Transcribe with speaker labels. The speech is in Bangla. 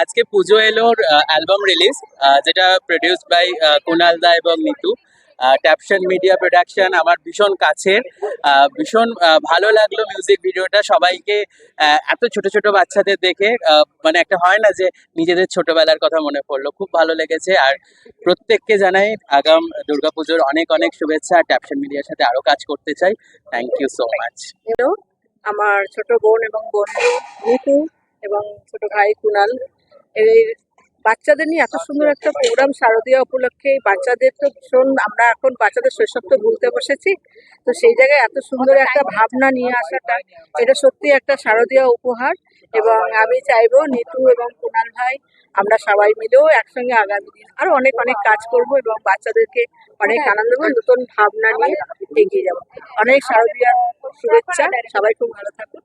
Speaker 1: আজকে পুজো এলোর অ্যালবাম রিলিজ যেটা প্রডিউসড বাই কুনাল দা এবং নিতু ট্যাপশন মিডিয়া প্রোডাকশন আমার ভীষণ কাছের। ভীষণ ভালো লাগল মিউজিক ভিডিওটা সবাইকে এত ছোট ছোট বাচ্চাদের দেখে মানে একটা হয় না যে নিজেদের ছোটবেলার কথা মনে পড়ল। খুব ভালো লেগেছে। আর প্রত্যেককে জানাই আগাম দুর্গাপুজোর অনেক অনেক শুভেচ্ছা। ট্যাপশন মিডিয়ার সাথে আরও কাজ করতে চাই। থ্যাংক ইউ সো মাচ
Speaker 2: আমার ছোট বোন এবং বন্ধু নিতু এবং ছোট ভাই কুনাল এই বাচ্চাদের নিয়ে এত সুন্দর একটা প্রোগ্রাম শারদীয়া উপলক্ষে বাচ্চাদের তো ভীষণ, আমরা এখন বাচ্চাদের শৈশব তো ভুলতে বসেছি, তো সেই জায়গায় এত সুন্দর একটা ভাবনা নিয়ে আসাটা, এটা সত্যি একটা শারদীয় উপহার এবং আমি চাইব নিতু এবং কুনাল ভাই, আমরা সবাই মিলেও একসঙ্গে আগামী দিন আরও অনেক অনেক কাজ করব এবং বাচ্চাদেরকে অনেক আনন্দ দেবো নতুন ভাবনা নিয়ে এগিয়ে যাব। অনেক শারদীয়ার শুভেচ্ছা, সবাই খুব ভালো থাকুন।